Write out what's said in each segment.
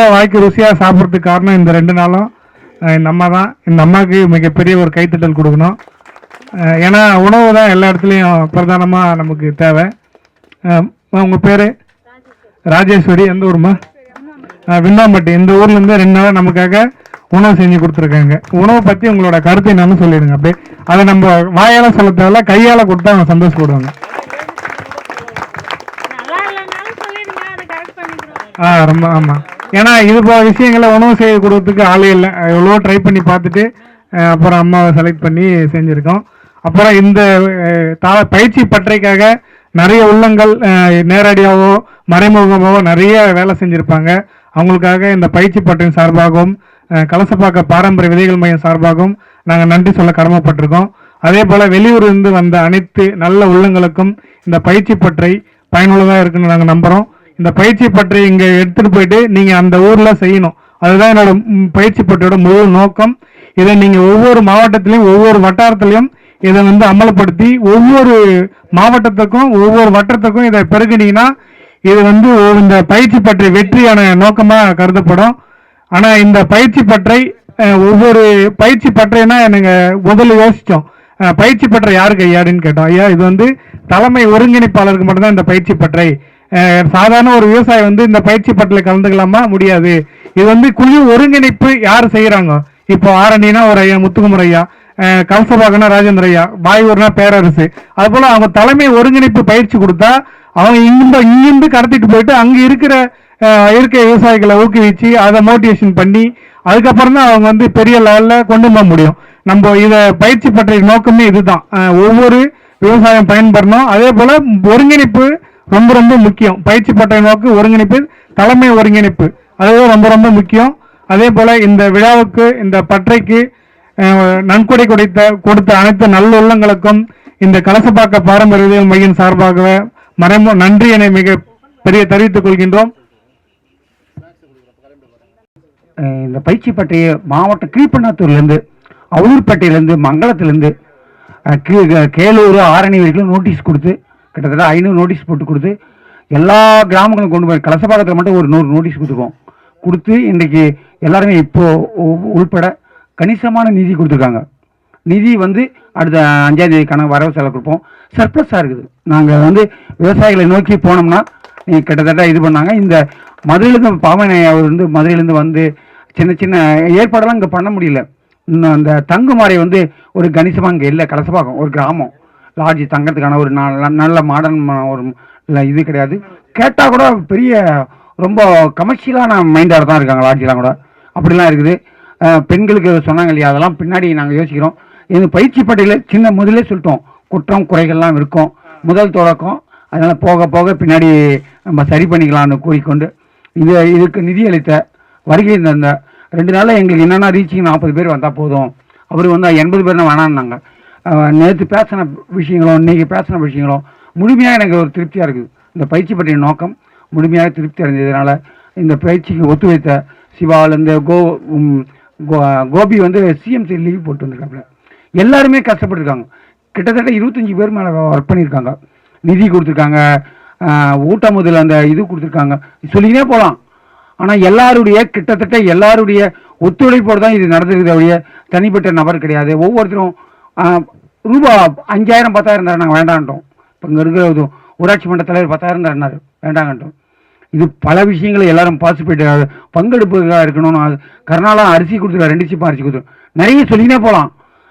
வாய்க்கு ருசியாக சாப்பிட்றதுக்கு காரணம் இந்த ரெண்டு நாளும் இந்த அம்மா தான். இந்த அம்மாவுக்கு மிகப்பெரிய ஒரு கைத்தட்டல் கொடுக்கணும். ஏன்னா உணவு தான் எல்லா இடத்துலையும் பிரதானமாக நமக்கு தேவை. உங்கள் பேர்? ராஜேஸ்வரி. எந்த ஊருமா விண்ணாம்பட்டி. இந்த ஊர்லேருந்து ரெண்டு நாளாக நமக்காக உணவு செஞ்சு கொடுத்துருக்காங்க. உணவை பற்றி உங்களோட கருத்தை என்னன்னு சொல்லிடுங்க. அப்படியே அதை நம்ம வாயால் சொல்ல தேவையில்ல கையால் கொடுத்தா அவங்க சந்தோஷப்படுவாங்க. ஆ ரொம்ப ஆமாம் ஏன்னா இது போல விஷயங்களை உணவு செய்ய கொடுக்கறதுக்கு ஆளே இல்லை. எவ்வளோ ட்ரை பண்ணி பார்த்துட்டு அப்புறம் அம்மாவை செலக்ட் பண்ணி செஞ்சுருக்கோம். அப்புறம் இந்த தா பயிற்சி பற்றைக்காக நிறைய உள்ளங்கள் நேரடியாகவோ மறைமுகமாகவோ நிறைய வேலை செஞ்சுருப்பாங்க. அவங்களுக்காக இந்த பயிற்சி பற்றின் சார்பாகவும் கலசப்பாக்க பாரம்பரிய விதைகள் மையம் சார்பாகவும் நாங்கள் நன்றி சொல்ல கடமைப்பட்டிருக்கோம். அதே போல் வெளியூரிலிருந்து வந்த அனைத்து நல்ல உள்ளங்களுக்கும் இந்த பயிற்சி பற்றை பயனுள்ளதாக இருக்குன்னு நாங்கள் நம்புகிறோம் இந்த பயிற்சி பற்றி இங்கே எடுத்துகிட்டு போயிட்டு நீங்கள் அந்த ஊரில் செய்யணும். அதுதான் என்னோட பயிற்சி பற்றியோட முழு நோக்கம். இதை நீங்கள் ஒவ்வொரு மாவட்டத்திலையும் ஒவ்வொரு வட்டாரத்திலையும் இதை வந்து அமல்படுத்தி ஒவ்வொரு மாவட்டத்துக்கும் ஒவ்வொரு வட்டத்துக்கும் இதை பெருகினீங்கன்னா இது வந்து இந்த பயிற்சி பற்றி வெற்றியான நோக்கமாக கருதப்படும். ஆனால் இந்த பயிற்சி பற்றை ஒவ்வொரு பயிற்சி பற்றைனா எனக்கு முதல்ல யோசித்தோம் பயிற்சி பற்றை யாருக்கு ஐயாடுன்னு கேட்டோம். ஐயா இது வந்து தலைமை ஒருங்கிணைப்பாளருக்கு மட்டும்தான் இந்த பயிற்சி பற்றை. சாதாரண ஒரு விவசாயி வந்து இந்த பயிற்சி பற்றில் கலந்துக்கலாமா? முடியாது. இது வந்து குழு ஒருங்கிணைப்பு யார் செய்கிறாங்க இப்போ ஆரணினா ஒரு ஐயா முத்துக்குமர் ஐயா அஹ், கலசபாகனா ராஜேந்திர ஐயா பேரரசு. அது போல் அவங்க தலைமை ஒருங்கிணைப்பு பயிற்சி கொடுத்தா அவங்க இங்கிருந்து இங்கிருந்து கடத்திட்டு போயிட்டு அங்க இருக்கிற இயற்கை விவசாயிகளை ஊக்குவிச்சு அதை மோட்டிவேஷன் பண்ணி அதுக்கப்புறம் தான் அவங்க வந்து பெரிய லெவலில் கொண்டு போக முடியும். நம்ம இதை பயிற்சி பற்றிய நோக்கமே இதுதான். ஒவ்வொரு விவசாயம் பயன்படணும். அதே போல ஒருங்கிணைப்பு ரொம்ப ரொம்ப முக்கியம். பயிற்சி பற்றிய நோக்கு ஒருங்கிணைப்பு தலைமை ஒருங்கிணைப்பு. அதுவும் ரொம்ப ரொம்ப முக்கியம். அதே போல இந்த விழாவுக்கு இந்த பற்றைக்கு நன்கொடை கொடுத்த கொடுத்த அனைத்து நல்லுள்ளங்களுக்கும் இந்த கலசப்பாக்க பாரம்பரிய மையம் சார்பாக மறைமு நன்றி என மிக பெரிய தெரிவித்துக் கொள்கின்றோம். இந்த பயிற்சி பற்றிய மாவட்டம் கீழ்பண்ணாத்தூர்லேருந்து அவலூர்பேட்டையிலேருந்து மங்களத்துலேருந்து அஹ் க- கேளூர் ஆரணி வரைக்கும் நோட்டீஸ் கொடுத்து கிட்டத்தட்ட ஐநூறு நோட்டீஸ் போட்டு கொடுத்து எல்லா கிராமங்களும் கொண்டு போய் கலசபாக்கத்தில் மட்டும் ஒரு நூறு நோட்டீஸ் கொடுத்துருக்கோம் கொடுத்து இன்றைக்கி எல்லாருமே இப்போது உ- உள்பட கணிசமான நிதி கொடுத்துருக்காங்க. நிதி வந்து அடுத்த அஞ்சாம் தேதிக்கான வரவு செலவு கொடுப்போம். சர்ப்ளஸாக இருக்குது. நாங்கள் வந்து விவசாயிகளை நோக்கி போனோம்னா கிட்டத்தட்ட இது பண்ணாங்க. இந்த மதுரையிலேருந்து பாவனை அவர் வந்து மதுரையிலேருந்து வந்து சின்ன சின்ன ஏற்பாடெல்லாம் இங்கே பண்ண முடியல. இன்னும் அந்த தங்குமாறை வந்து ஒரு கணிசமாக இங்கே இல்லை கலசபாக்கம் ஒரு கிராமம். லாட்ஜ் தங்கறதுக்கான ஒரு நல்ல நல்ல மாடர்ன் ஒரு இது கிடையாது. கேட்டால் கூட பெரிய ரொம்ப கமர்ஷியலான மைண்டாக தான் இருக்காங்க லாட்ஜெலாம் கூட. அப்படிலாம் இருக்குது. பெண்களுக்கு சொன்னாங்க இல்லையா அதெல்லாம் பின்னாடி நாங்கள் யோசிக்கிறோம். இது பயிற்சி பட்டியலில் சின்ன முதலே சொல்லிட்டோம். குற்றம் குறைகள்லாம் இருக்கும். முதல் தொடக்கம் அதனால் போக போக பின்னாடி நம்ம சரி பண்ணிக்கலாம்னு கூறிக்கொண்டு இது இதுக்கு நிதி அளித்த வருகை தந்த ரெண்டு நாளில் எங்களுக்கு என்னென்ன ரீச்சிங் நாற்பது பேர் வந்தால் போதும். அவர் வந்து எண்பது பேர்னா வேணான்னாங்க நேற்று பேசின விஷயங்களும் இன்றைக்கி பேசின விஷயங்களும் முழுமையாக எனக்கு ஒரு திருப்தியாக இருக்குது. இந்த பயிற்சி பற்றிய நோக்கம் முழுமையாக திருப்தி அடைஞ்சதுனால இந்த பயிற்சிக்கு ஒத்துழைத்த சிவாலேருந்து கோ கோ- கோபி வந்து சிஎம்சி லீவ் போட்டு வந்திருக்காப்புல. எல்லாருமே கஷ்டப்பட்டுருக்காங்க. கிட்டத்தட்ட இருபத்தஞ்சி பேர் மேலே ஒர்க் பண்ணியிருக்காங்க. நிதி கொடுத்துருக்காங்க. ஆஹ், ஊட்டமுதல் அந்த இது கொடுத்துருக்காங்க. சொல்லினே போகலாம் ஆனால் எல்லாருடைய கிட்டத்தட்ட எல்லாருடைய ஒத்துழைப்போடு தான் இது நடந்திருக்குது தனிப்பட்ட நபர் கிடையாது. ஒவ்வொருத்தரும் ரூபா அஞ்சாயிரம் பத்தாயிரம் தர நாங்கள் வேண்டான்ட்டோம் இப்போ இங்கே இருக்கிற ஊராட்சி மன்ற தலைவர் பத்தாயிரம் தரனார் வேண்டாங்கன்ட்டோம் இது பல விஷயங்களை எல்லாரும் பார்ட்டிசிபேட் பங்கெடுப்புக்காக இருக்கணும்னு அது கருணாலா அரிசி கொடுத்துருக்காரு ரெண்டு சிப்பம் அரிசி கொடுத்துருவோம் நிறைய சொல்லினே போகலாம்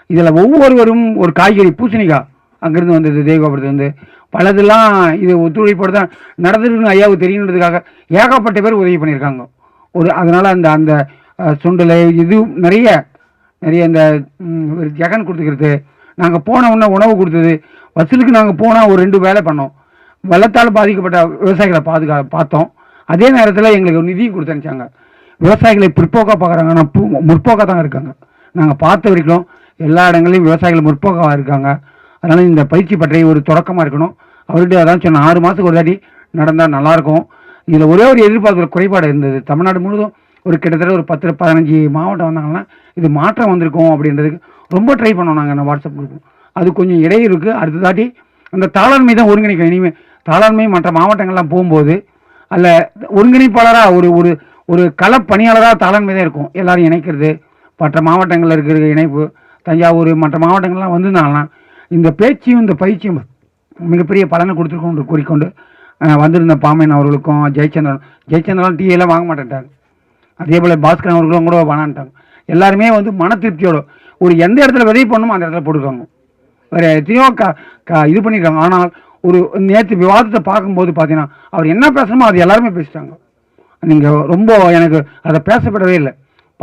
இதில் ஒவ்வொருவரும் ஒரு காய்கறி பூசணிக்காய். அங்கேருந்து வந்தது தேவகோபுரத்து வந்து பலதெல்லாம் இது ஒத்துழைப்போடு தான் நடந்துருக்குன்னு ஐயாவுக்கு தெரியணுன்றதுக்காக ஏகப்பட்ட பேர் உதவி பண்ணியிருக்காங்க. ஒரு அதனால் அந்த அந்த சுண்டலை இது நிறைய நிறைய இந்த ஒரு ஜெகன் கொடுத்துக்கிறது. நாங்கள் போன உடனே உணவு கொடுத்தது. வசூலுக்கு நாங்கள் போனால் ஒரு ரெண்டு வேலை பண்ணோம். வெள்ளத்தால் பாதிக்கப்பட்ட விவசாயிகளை பாதுகா பார்த்தோம். அதே நேரத்தில் எங்களுக்கு நிதியும் கொடுத்து அனுப்பிச்சாங்க. விவசாயிகளை பிற்போக்காக பார்க்குறாங்க ஆனால் முற்போக்காக தான் இருக்காங்க. நாங்கள் பார்த்த வரைக்கும் எல்லா இடங்களையும் விவசாயிகள் முற்போக்காக இருக்காங்க. அதனால் இந்த பயிற்சி பற்றி ஒரு தொடக்கமாக இருக்கணும். அவர்கிட்ட அதான் சொன்ன ஆறு மாதத்துக்கு ஒரு தாட்டி நடந்தால் நல்லாயிருக்கும் இதில் ஒரே ஒரு எதிர்பார்க்குற குறைபாடு இருந்தது. தமிழ்நாடு முழுவதும் ஒரு கிட்டத்தட்ட ஒரு பத்து பதினஞ்சு மாவட்டம் வந்தாங்கன்னா இது மாற்றம் வந்திருக்கும் அப்படின்றதுக்கு ரொம்ப ட்ரை பண்ணோம் நாங்கள் வாட்ஸ்அப் குரூப் அது கொஞ்சம் இடையே இருக்குது அடுத்த தாட்டி அந்த தாளாண்மை தான் ஒருங்கிணைக்கும். இனிமேல் தாளாண்மை மற்ற மாவட்டங்கள்லாம் போகும்போது அல்ல ஒருங்கிணைப்பாளராக ஒரு ஒரு ஒரு களப் பணியாளராக தான் இருக்கும். எல்லாரும் இணைக்கிறது மற்ற மாவட்டங்களில் இருக்கிற இணைப்பு தஞ்சாவூர் மற்ற மாவட்டங்கள்லாம் வந்திருந்தாங்கன்னா இந்த பேச்சையும் இந்த பயிற்சியும் மிகப்பெரிய பலனை கொடுத்துருக்கோம் கூறிக்கொண்டு வந்திருந்த பாமன் அவர்களுக்கும் ஜெயச்சந்திரன் ஜெயச்சந்திரன் டீ எல்லாம் வாங்க மாட்டேன்ட்டார். அதே போல் பாஸ்கரன் அவர்களும் கூட வேணான்ட்டாங்க எல்லாருமே வந்து மன திருப்தியோட ஒரு எந்த இடத்துல விதை பண்ணுமோ அந்த இடத்துல போட்டுருக்காங்க. வேறு எத்தனையோ க க இது பண்ணியிருக்காங்க ஆனால் ஒரு நேற்று விவாதத்தை பார்க்கும்போது பார்த்தீங்கன்னா அவர் என்ன பேசணுமோ அது எல்லாருமே பேசிட்டாங்க. நீங்கள் ரொம்ப எனக்கு அதை பேசப்படவே இல்லை.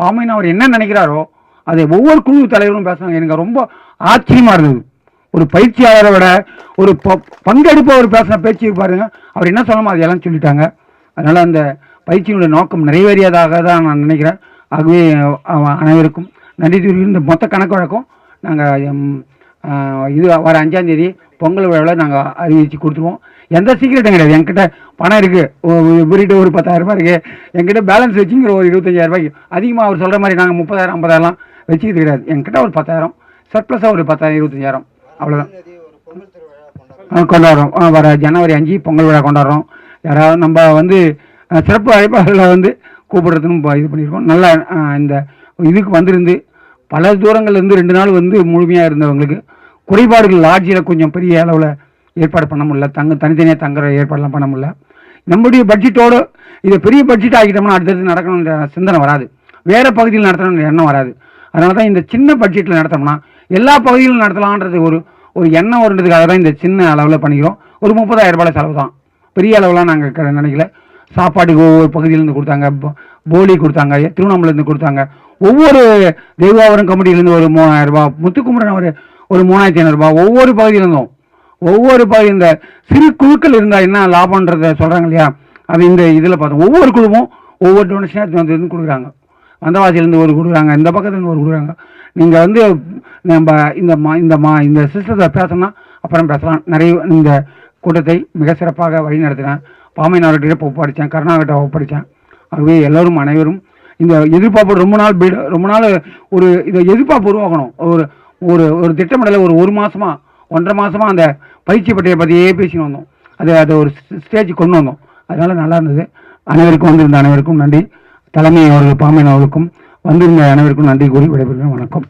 பாமைன்னு அவர் என்ன நினைக்கிறாரோ அதை ஒவ்வொரு குழு தலைவரும் பேசுனாங்க எனக்கு ரொம்ப ஆச்சரியமாக இருந்தது. ஒரு பயிற்சியாளரை விட ஒரு ப- பங்கெடுப்பவர் பேசின பேச்சு பாருங்க. அவர் என்ன சொல்லணுமோ அது எல்லாம் சொல்லிட்டாங்க. அதனால் அந்த பயிற்சியினுடைய நோக்கம் நிறைவேறியதாக தான் நான் நினைக்கிறேன். ஆகவே அனைவருக்கும் நன்றி. இந்த மொத்த கணக்கு வழக்கம். நாங்கள் இது வர அஞ்சாம் தேதி பொங்கல் விழாவில் நாங்கள் அறிவிச்சு கொடுத்துருவோம். எந்த சீக்கிரட்டும் கிடையாது. என்கிட்ட பணம் இருக்குது இவர்கிட்ட ஒரு பத்தாயிரம் ரூபாய் இருக்குது என்கிட்ட பேலன்ஸ் வச்சுங்கிற ஒரு இருபத்தஞ்சாயிரம் ரூபாய்க்கு அதிகமாக அவர் சொல்கிற மாதிரி நாங்கள் முப்பதாயிரம் ஐம்பதாயிரம் வச்சுக்கிறது கிடையாது. என்கிட்ட ஒரு பத்தாயிரம். சர்ப்ளஸாக ஒரு பத்தாயிரம் இருபத்தஞ்சாயிரம். அவ்வளோதான் கொண்டாடுறோம். வர ஜனவரி அஞ்சு பொங்கல் விழா கொண்டாடுறோம். யாராவது நம்ம வந்து சிறப்பு அழைப்பாளர்களை வந்து கூப்பிடுறதுன்னு இப்போ இது பண்ணியிருக்கோம். நல்லா இந்த இதுக்கு வந்திருந்து பல தூரங்கள்லேருந்து ரெண்டு நாள் வந்து முழுமையாக இருந்தவங்களுக்கு குறைபாடுகள் லாட்ஜில் கொஞ்சம் பெரிய அளவில் ஏற்பாடு பண்ண முடியல. தங்க தனித்தனியாக தங்குற ஏற்பாடெல்லாம் பண்ண முடியல. நம்முடைய பட்ஜெட்டோடு இதை பெரிய பட்ஜெட் ஆகிட்டோம்னா அடுத்தடுத்து நடக்கணுன்ற சிந்தனை வராது. வேறு பகுதியில் நடத்தணுன்ற எண்ணம் வராது. அதனால தான் இந்த சின்ன பட்ஜெட்டில் நடத்தோம்னா எல்லா பகுதியிலும் நடத்தலான்றது ஒரு ஒரு எண்ணம் வருன்றதுக்காக தான் இந்த சின்ன அளவில் பண்ணிக்கிறோம். ஒரு முப்பதாயிரம் ரூபாய் செலவு தான் பெரிய அளவுலாம் நாங்கள் நினைக்கல. சாப்பாட்டுக்கு ஒவ்வொரு பகுதியிலேருந்து கொடுத்தாங்க. போலி கொடுத்தாங்க திருவண்ணாமலேருந்து கொடுத்தாங்க. ஒவ்வொரு தெய்வாவரம் கமிட்டியிலேருந்து ஒரு மூணாயிரம் ரூபாய் முத்துக்குமரன் ஒரு ஒரு மூணாயிரத்தி ஐநூறுரூபா ஒவ்வொரு பகுதியிலேருந்தும் ஒவ்வொரு பகுதி இந்த சிறு குழுக்கள் இருந்தால் என்ன லாபன்றத சொல்கிறாங்க இல்லையா? அது இந்த இதில் பார்த்தோம். ஒவ்வொரு குழுவும் ஒவ்வொரு டொனேஷனாக வந்து வந்து கொடுக்குறாங்க. வந்தவாசியிலேருந்து ஒரு கொடுக்குறாங்க இந்த பக்கத்துலேருந்து ஒரு கொடுக்குறாங்க. நீங்கள் வந்து நம்ம இந்த மா இந்த மா இந்த சிஸ்டத்தை பேசணும்னா அப்புறம் பேசலாம். நிறைய இந்த கூட்டத்தை மிக சிறப்பாக வழி நடத்தினேன் பாமையனார்கிட்ட ஒப்படைத்தேன் கருணாகிட்ட ஒப்படைத்தேன் ஆகவே எல்லோரும் அனைவரும் இந்த எதிர்பார்ப்பு ரொம்ப நாள் பில்ட் ரொம்ப நாள் ஒரு இதை எதிர்பார்ப்பு உருவாக்கணும். ஒரு ஒரு ஒரு திட்டமிடலை ஒரு ஒரு மாதமாக ஒன்றரை மாதமாக அந்த பயிற்சி பற்றியை பற்றியே பேசின்னு வந்தோம். அதை அதை ஒரு ஸ்டேஜ் கொண்டு வந்தோம். அதனால் நல்லா இருந்தது. அனைவருக்கும் வந்திருந்த அனைவருக்கும் நன்றி. தலைமை அவர்கள் பாமையன் அவர்களுக்கும் வந்திருந்த அனைவருக்கும் நன்றி கூறி விடைபெறுகிறேன். வணக்கம்.